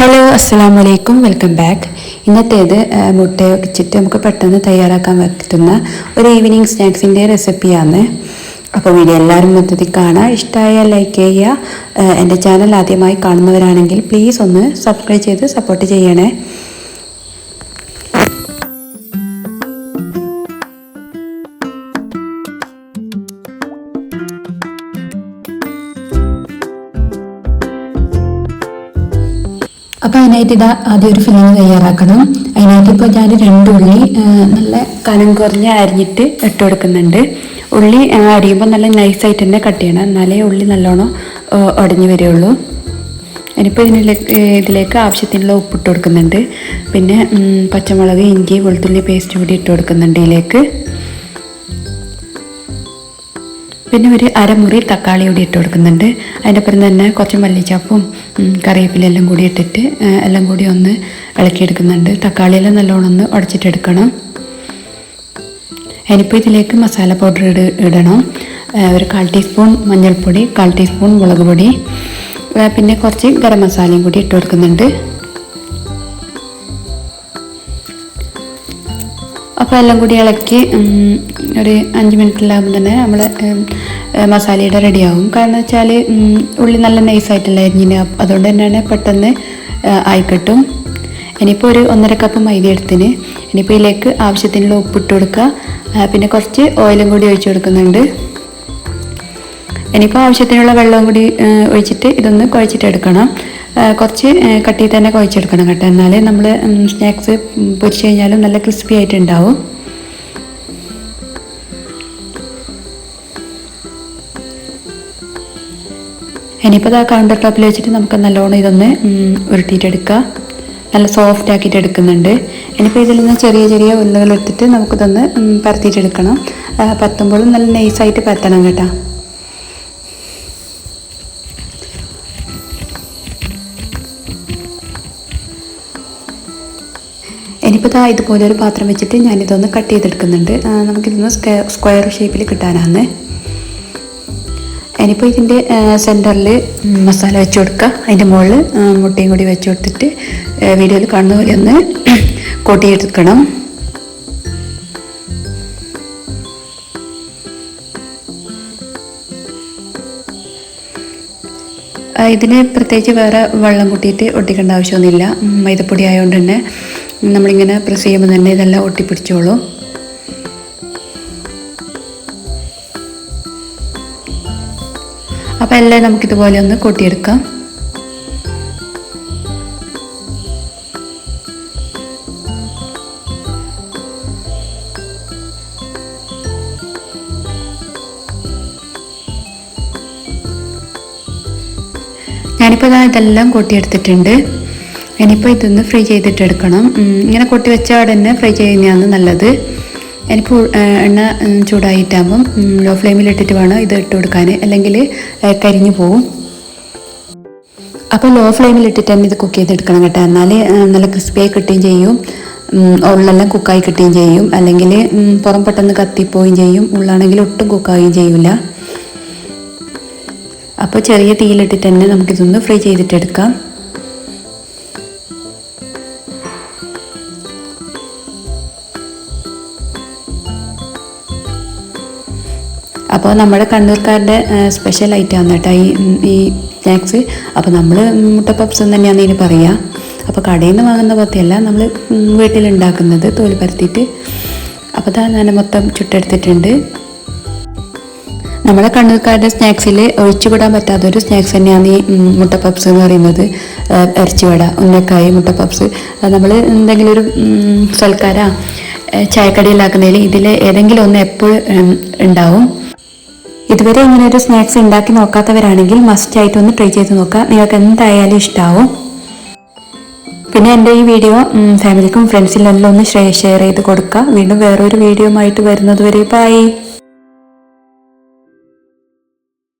Hello അസ്സാം വലൈക്കും welcome back ഇന്നത്തേത് മുട്ട വെച്ചിട്ട് നമുക്ക് പെട്ടെന്ന് തയ്യാറാക്കാൻ പറ്റുന്ന ഒരു ഈവനിങ് സ്നാക്സിന്റെ റെസിപ്പിയാണ് അപ്പോൾ വീഡിയോ എല്ലാവരും മൊത്തത്തിൽ കാണാം. ഇഷ്ടമായാൽ ലൈക്ക് ചെയ്യുക. എന്റെ ചാനൽ ആദ്യമായി കാണുന്നവരാണെങ്കിൽ പ്ലീസ് ഒന്ന് സബ്സ്ക്രൈബ് ചെയ്ത് സപ്പോർട്ട് ചെയ്യണേ. അപ്പോൾ അതിനായിട്ട് ഇതാ ആദ്യം ഒരു ഫില്ലിങ് തയ്യാറാക്കണം. അതിനായിട്ട് ഇപ്പോൾ ഞാൻ രണ്ട് ഉള്ളി നല്ല കനം കുറഞ്ഞ് അരിഞ്ഞിട്ട് ഇട്ട് കൊടുക്കുന്നുണ്ട്. ഉള്ളി അരിയുമ്പോൾ നല്ല നൈസ് ആയിട്ട് തന്നെ കട്ട് ചെയ്യണം. എന്നാലേ ഉള്ളി നല്ലോണം ഉടഞ്ഞു വരികയുള്ളൂ ഇനിയിപ്പോൾ ഇതിലേക്ക് ഇതിലേക്ക് ആവശ്യത്തിനുള്ള ഉപ്പിട്ട് കൊടുക്കുന്നുണ്ട്. പിന്നെ പച്ചമുളക് ഇഞ്ചി വെളുത്തുള്ളി പേസ്റ്റ് കൂടി ഇട്ട് കൊടുക്കുന്നുണ്ട് ഇതിലേക്ക്. പിന്നെ ഒരു അരമുറി തക്കാളി കൂടി ഇട്ട് കൊടുക്കുന്നുണ്ട്. അതിന്റെ ഒപ്പം തന്നെ കുറച്ച് മല്ലിച്ചപ്പും കറിവേപ്പിലെല്ലാം കൂടി ഇട്ടിട്ട് എല്ലാം കൂടി ഒന്ന് ഇളക്കിയെടുക്കുന്നുണ്ട്. തക്കാളിയെല്ലാം നല്ലോണം ഒന്ന് ഉടച്ചിട്ടെടുക്കണം. ഇനിയിപ്പോൾ ഇതിലേക്ക് മസാല പൗഡർ ഇട ഇടണം. ഒരു കാൽ ടീസ്പൂൺ മഞ്ഞൾപ്പൊടി കാൽ ടീസ്പൂൺ മുളക് പൊടി പിന്നെ കുറച്ച് ഗരം മസാലയും കൂടി ഇട്ട് കൊടുക്കുന്നുണ്ട്. അപ്പോൾ എല്ലാം കൂടി ഇളക്കി ഒരു അഞ്ച് മിനിറ്റിലാകുമ്പോൾ തന്നെ നമ്മൾ മസാലയുടെ റെഡിയാവും കാരണം വെച്ചാൽ ഉള്ളി നല്ല നൈസ് അരിഞ്ഞിന് ഇനി അതുകൊണ്ട് തന്നെയാണ് പെട്ടെന്ന് ആയിക്കിട്ടും ആയി കിട്ടും. ഇനിയിപ്പോൾ ഒരു ഒന്നര കപ്പ് മൈദ എടുത്തിന്. ഇനിയിപ്പോൾ ഇതിലേക്ക് ആവശ്യത്തിനുള്ള ഉപ്പിട്ട് കൊടുക്കുക. പിന്നെ കുറച്ച് ഓയിലും കൂടി ഒഴിച്ചു കൊടുക്കുന്നുണ്ട്. ഇനിയിപ്പോൾ ആവശ്യത്തിനുള്ള വെള്ളവും കൂടി ഒഴിച്ചിട്ട് ഇതൊന്ന് കുഴച്ചിട്ട് എടുക്കണം ആ, കുറച്ച് കട്ടിയിൽ തന്നെ കുഴച്ചെടുക്കണം കേട്ടോ. എന്നാലേ നമ്മൾ സ്നാക്സ് പൊരിച്ച് കഴിഞ്ഞാലും നല്ല ക്രിസ്പി ആയിട്ടുണ്ടാവും. ഇനിയിപ്പോൾ ആ കൗണ്ടർ ടോപ്പിൽ വെച്ചിട്ട് നമുക്ക് നല്ലോണം ഇതൊന്ന് ഉരുട്ടിയിട്ടെടുക്കുക നല്ല സോഫ്റ്റ് ആക്കിയിട്ട് എടുക്കുന്നുണ്ട്. ഇനിയിപ്പോൾ ഇതിൽ നിന്ന് ചെറിയ ചെറിയ ഉരുളകൾ എടുത്തിട്ട് നമുക്കിതൊന്ന് പരത്തിയിട്ടെടുക്കണം. പരത്തുമ്പോഴും നല്ല നൈസായിട്ട് പരത്തണം കേട്ടോ. ഇനിയിപ്പോൾ ഇതാ ഇതുപോലെ ഒരു പാത്രം വെച്ചിട്ട് ഞാനിതൊന്ന് കട്ട് ചെയ്തെടുക്കുന്നുണ്ട്. നമുക്കിതൊന്ന് സ്ക്വയർ ഷേപ്പിൽ കിട്ടാനാണ് ഇനിയിപ്പോൾ ഇതിന്റെ സെന്ററിൽ മസാല വെച്ച് കൊടുക്കുക അതിന്റെ മുകളിൽ മുട്ടയും കൂടി വെച്ച് കൊടുത്തിട്ട് വീഡിയോയിൽ കാണുന്ന പോലെ ഒന്ന് ആ, ഇതിന് പ്രത്യേകിച്ച് വേറെ വെള്ളം കൂട്ടിയിട്ട് ഒട്ടിക്കേണ്ട ആവശ്യമൊന്നുമില്ല. മൈദപ്പൊടി ആയതുകൊണ്ട് തന്നെ. നമ്മളിങ്ങനെ പ്രസ് ചെയ്യുമ്പോൾ തന്നെ ഇതെല്ലാം ഒട്ടിപ്പിടിച്ചോളൂ. അപ്പോൾ എല്ലാം നമുക്കിതുപോലെ ഒന്ന് കൊട്ടിയെടുക്കാം. ഞാനിപ്പോൾ ഇതാ ഇതെല്ലാം കൊട്ടിയെടുത്തിട്ടുണ്ട്. ഇനിയിപ്പോൾ ഇതൊന്ന് ഫ്രൈ ചെയ്തിട്ട് എടുക്കണം ഇങ്ങനെ കൊട്ടി വെച്ച ഉടനെ ഫ്രൈ ചെയ്യുന്നതാണ് നല്ലത്. എനിക്ക് എണ്ണ ചൂടായിട്ടാകുമ്പം ലോ ഫ്ലെയിമിൽ ഇട്ടിട്ട് വേണം ഇത് ഇട്ട് കൊടുക്കാൻ അല്ലെങ്കിൽ കരിഞ്ഞു പോവും. അപ്പോൾ ലോ ഫ്ലെയിമിൽ ഇട്ടിട്ട് തന്നെ ഇത് കുക്ക് ചെയ്തെടുക്കണം കേട്ടോ. എന്നാൽ നല്ല ക്രിസ്പിയായി കിട്ടുകയും ചെയ്യും. ഉള്ളെല്ലാം കുക്കായി കിട്ടുകയും ചെയ്യും. അല്ലെങ്കിൽ പുറം പെട്ടെന്ന് കത്തിപ്പോവുകയും ചെയ്യും. ഉള്ളാണെങ്കിൽ ഒട്ടും കുക്കാവുകയും ചെയ്യില്ല അപ്പോൾ ചെറിയ തീയിലിട്ടിട്ട് തന്നെ നമുക്കിതൊന്ന് ഫ്രൈ ചെയ്തിട്ടെടുക്കാം. അപ്പോൾ നമ്മുടെ കണ്ണൂർക്കാരുടെ സ്പെഷ്യൽ ഐറ്റമാണ് കേട്ടോ ഈ ഈ സ്നാക്സ് അപ്പോൾ നമ്മൾ മുട്ട പപ്സ് എന്ന് തന്നെയാണ് ഇതിന് പറയുക അപ്പോൾ കടയിൽ നിന്ന് വാങ്ങുന്ന പോലെയല്ല നമ്മൾ വീട്ടിലുണ്ടാക്കുന്നത് തോൽ പരത്തിയിട്ട് അപ്പോൾ അതാ ഞാൻ മൊത്തം ചുട്ടെടുത്തിട്ടുണ്ട്. നമ്മുടെ കണ്ണൂർക്കാരുടെ സ്നാക്സിൽ ഒഴിച്ചുവിടാൻ പറ്റാത്തൊരു സ്നാക്സ് തന്നെയാണ് ഈ മുട്ട പപ്സ് എന്ന് പറയുന്നത്. ഇറച്ചിവട ഉന്നക്കായി മുട്ട പപ്സ് നമ്മൾ എന്തെങ്കിലും ഒരു സൽക്കാര ചായക്കടിയിലാക്കുന്നതിൽ ഇതിൽ ഏതെങ്കിലും ഒന്ന് എപ്പോഴും ഉണ്ടാവും. ഇതുവരെ ഇങ്ങനെ ഒരു സ്നാക്സ് ഉണ്ടാക്കി നോക്കാത്തവരാണെങ്കിൽ മസ്റ്റ് ആയിട്ട് ഒന്ന് ട്രൈ ചെയ്ത് നോക്കുക. നിങ്ങൾക്ക് എന്തായാലും ഇഷ്ടാവും. പിന്നെ എന്റെ ഈ വീഡിയോ ഫാമിലിക്കും ഫാമിലിക്കും ഫ്രണ്ട്സിനെല്ലാം ഒന്ന് ഷെയർ ചെയ്ത് കൊടുക്കുക. വീണ്ടും വേറൊരു വീഡിയോ ആയിട്ട് വരുന്നത് വരെ ബൈ